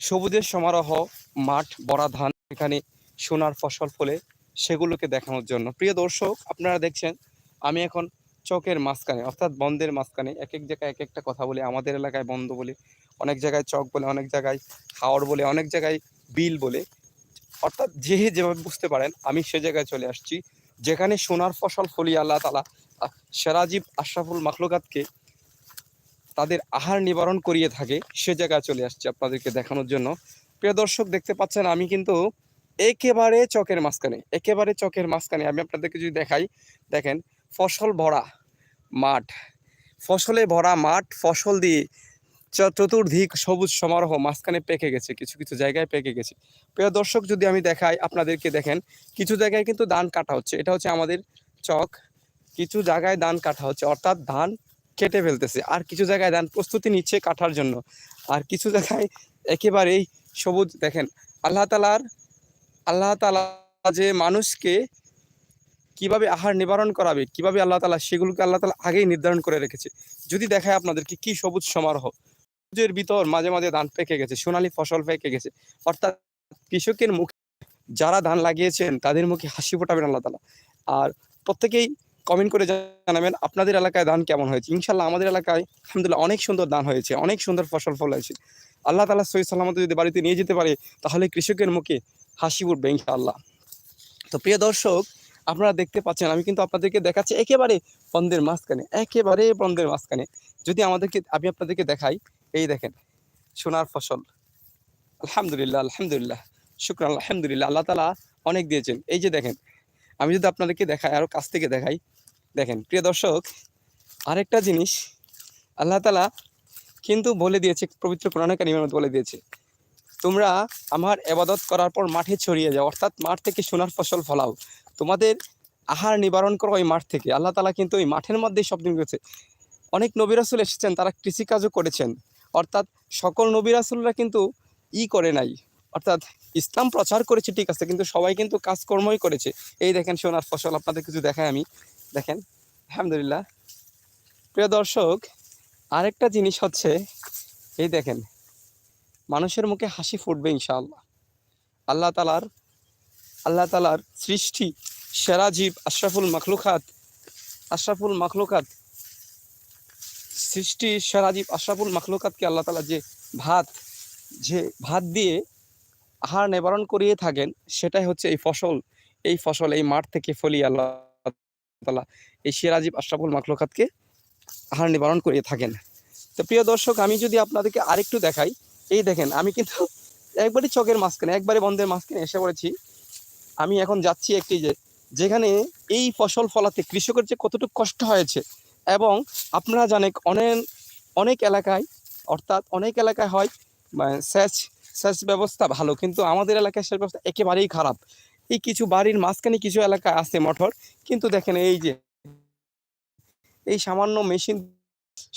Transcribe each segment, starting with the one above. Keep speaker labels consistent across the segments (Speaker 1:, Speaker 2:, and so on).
Speaker 1: সবুজের সমারোহ, মাঠ, বড়া ধান, এখানে সোনার ফসল ফলে সেগুলোকে দেখানোর জন্য। প্রিয় দর্শক, আপনারা দেখছেন, আমি এখন চকের মাঝখানে, অর্থাৎ বন্ধের মাঝখানে এক এক জায়গায় এক একটা কথা বলি, আমাদের এলাকায় বন্ধ বলে, অনেক জায়গায় চক বলে, অনেক জায়গায় হাওড় বলে, অনেক জায়গায় বিল বলে। অর্থাৎ যে যেভাবে বুঝতে পারেন, আমি সে জায়গায় চলে আসছি। যেখানে সোনার ফসল ফলিয়ে আল্লাহ তালা সেরাজীব আশরাফুল মাখলুকাতকে তাদের আহার নিবারণ করিয়ে থাকে, সে জায়গায় চলে আসছে আপনাদেরকে দেখানোর জন্য। প্রিয় দর্শক, দেখতে পাচ্ছেন, আমি কিন্তু একেবারে চকের মাঝখানে, একেবারে চকের মাঝখানে, আমি আপনাদেরকে যদি দেখাই, দেখেন, ফসল ভরা মাঠ। ফসলে ভরা মাঠ, ফসল দিয়ে চ- চতুর্দিক সবুজ সমারোহ মাঝখানে পেকে গেছে, কিছু কিছু জায়গায় পেকে গেছে। প্রিয় দর্শক, যদি আমি দেখাই আপনাদেরকে, দেখেন, কিছু জায়গায় কিন্তু ধান কাটা হচ্ছে, এটা হচ্ছে আমাদের চক। কিছু জায়গায় ধান কাটা হচ্ছে, অর্থাৎ ধান কেটে ফেলতেছে। আর কিছু জায়গায় ধান প্রস্তুতি নিচ্ছে কাটার জন্য। আর কিছু জায়গায় একেবারেই সবুজ, দেখেন, আল্লাহ তালার আল্লাহ তালা যে মানুষকে কীভাবে আহার নিবারণ করাবে, কীভাবে আল্লাহ তালা সেগুলোকে আল্লাহ তালা আগেই নির্ধারণ করে রেখেছে। যদি দেখায় আপনাদেরকে কি সবুজ সমারোহ। সবুজের ভিতর মাঝে মাঝে ধান পেকে গেছে, সোনালী ফসল পেকে গেছে। অর্থাৎ কৃষকের মুখে যারা ধান লাগিয়েছেন, তাদের মুখে হাসি ফোটাবেন আল্লাহ তালা আর প্রত্যেকেই কমেন্ট করে জানাবেন, আপনাদের এলাকায় ধান কেমন হয়েছে? ইনশাল্লাহ আমাদের এলাকায় আলহামদুলিল্লাহ অনেক সুন্দর ধান হয়েছে, অনেক সুন্দর ফসল ফল হয়েছে। আল্লাহ তালা সহি সালামত যদি বাড়িতে নিয়ে যেতে পারে, তাহলে কৃষকের মুখে হাসি উঠবে ইনশাআল্লাহ। তো প্রিয় দর্শক, আপনারা দেখতে পাচ্ছেন, আমি কিন্তু আপনাদেরকে দেখাচ্ছি একেবারে বন্ধের মাঝখানে, একেবারে বন্ধের মাঝখানে। যদি আমাদেরকে, আমি আপনাদেরকে দেখাই, এই দেখেন, সোনার ফসল। আলহামদুলিল্লাহ আলহামদুলিল্লাহ শুক্র আলহামদুলিল্লাহ, আল্লাহ তালা অনেক দিয়েছেন। এই যে দেখেন আমি যদি আপনাদেরকে দেখাই আরও কাছ থেকে দেখাই। দেখেন, প্রিয় দর্শক, আরেকটা জিনিস, আল্লাহ তালা কিন্তু বলে দিয়েছে, পবিত্র কোরআনে কারিমের বলে দিয়েছে, তোমরা আমার এবাদত করার পর মাঠে ছড়িয়ে যাও, অর্থাৎ মাঠ থেকে সোনার ফসল ফলাও। তোমাদের আহার নিবারণ করো ওই মাঠ থেকে। আল্লাহ তালা কিন্তু ওই মাঠের মধ্যেই সব দিন করেছে অনেক নবিরাসুল এসেছেন, তারা কৃষিকাজও করেছেন, অর্থাৎ সকল নবিরাসুলরা কিন্তু ই করে নাই। অর্থাৎ ইসলাম প্রচার করেছে, ঠিক আছে, কিন্তু সবাই কিন্তু কাজকর্মই করেছে। এই দেখেন সোনার ফসল, আপনাদের কিছু দেখায় আমি। দেখেন, আলহামদুলিল্লাহ। প্রিয় দর্শক, আরেকটা জিনিস হচ্ছে, এই দেখেন, মানুষের মুখে হাসি ফুটবে ইনশাআল্লাহ। আল্লাহ তালার আল্লাহ তালার সৃষ্টি, সেরা জীব, আশরাফুল মখলুকাত আশরাফুল মখলুকাত, সৃষ্টি, সেরা জীব, আশরাফুল মখলুকাতকে আল্লাহ তালা যে ভাত যে ভাত দিয়ে আহার নিবারণ করিয়ে থাকেন, সেটাই হচ্ছে এই ফসল। এই ফসল, এই মাঠ থেকে ফলিয়ে আল্লাহ তালা এই সিরাজীব আশরাফুল মখলুকাতকে আহার নিবারণ করিয়ে থাকেন। তো প্রিয় দর্শক, আমি যদি আপনাদেরকে আরেকটু দেখাই, এই দেখেন, আমি কিন্তু একবারই চকের মাঝখানে একবারে বন্ধের মাঝখানে এসে পড়েছি। আমি এখন যাচ্ছি একটি যে, যেখানে এই ফসল ফলাতে কৃষকের যে কতটুকু কষ্ট হয়েছে এবং আপনারা জানেন অনেক অনেক এলাকায়, অর্থাৎ অনেক এলাকায় হয় মানে সেচ সেচ ব্যবস্থা ভালো, কিন্তু আমাদের এলাকায় সেচ ব্যবস্থা একেবারেই খারাপ। এই কিছু বাড়ির মাঝখানে কিছু এলাকা আছে মোটর, কিন্তু দেখেন এই যে, এই সামান্য মেশিন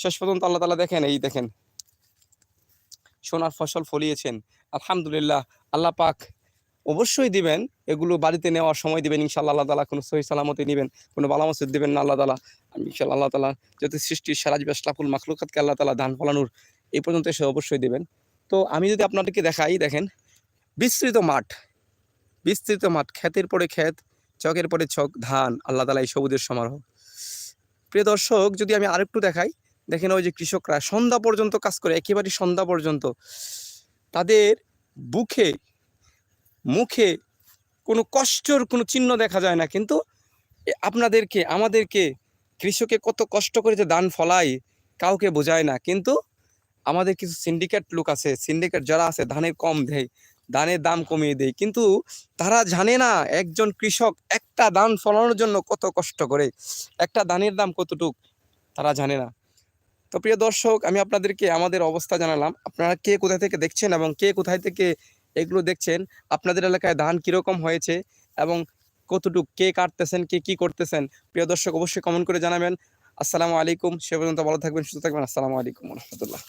Speaker 1: শেষ পর্যন্ত আল্লাহ তালা দেখেন, এই দেখেন। সোনার ফসল ফলিয়েছেন, আলহামদুলিল্লাহ, আল্লাহ পাক অবশ্যই দিবেন, এগুলো বাড়িতে নেওয়ার সময় দিবেন ইনশাল্লাহ আল্লাহ তালা কোনো সহি সালামতি নেবেন, কোনো বালামসুদ দিবেন না আল্লাহ তালা আমি ইনশাল্লাহ আল্লাহ তালা যদি সৃষ্টির সারাজ বেশলাফুল মাখলুকাতকে আল্লাহ তালা ধান ফলানোর এই পর্যন্ত এসে অবশ্যই দিবেন। তো আমি যদি আপনাদেরকে দেখাই, দেখেন, বিস্তৃত মাঠ। বিস্তৃত মাঠ, ক্ষেতের পরে ক্ষেত, চকের পরে চক, ধান, আল্লাহ তালা এই সবুজের সমারোহ। প্রিয় দর্শক, যদি আমি আরেকটু দেখাই, দেখেন ওই যে কৃষকরা সন্ধ্যা পর্যন্ত কাজ করে, একেবারে সন্ধ্যা পর্যন্ত। তাদের বুকে, মুখে কোনো কষ্টর কোনো চিহ্ন দেখা যায় না, কিন্তু আপনাদেরকে, আমাদেরকে কৃষকে কত কষ্ট করে যে দান ফলায় কাউকে বোঝায় না, কিন্তু আমাদের কিছু সিন্ডিকেট লোক আছে সিন্ডিকেট যারা আছে, ধানের কম দেয়, ধানের দাম কমিয়ে দেয়। কিন্তু তারা জানে না একজন কৃষক একটা ধান ফলানোর জন্য কত কষ্ট করে, একটা ধানের দাম কতটুক, তারা জানে না। তো প্রিয় দর্শক, আমি আপনাদেরকে আমাদের অবস্থা জানালাম। আপনারা কে কোথায় থেকে দেখছেন এবং কে কোথায় থেকে এগুলো দেখছেন, আপনাদের এলাকায় ধান কীরকম হয়েছে এবং কতটুক, কে কাটতেছেন, কে কি করতেছেন, প্রিয় দর্শক অবশ্যই কমেন্ট করে জানাবেন। আসসালামু আলাইকুম, সে পর্যন্ত ভালো থাকবেন, সুস্থ থাকবেন। আসসালামু আলাইকুম রহমতুল্লাহ।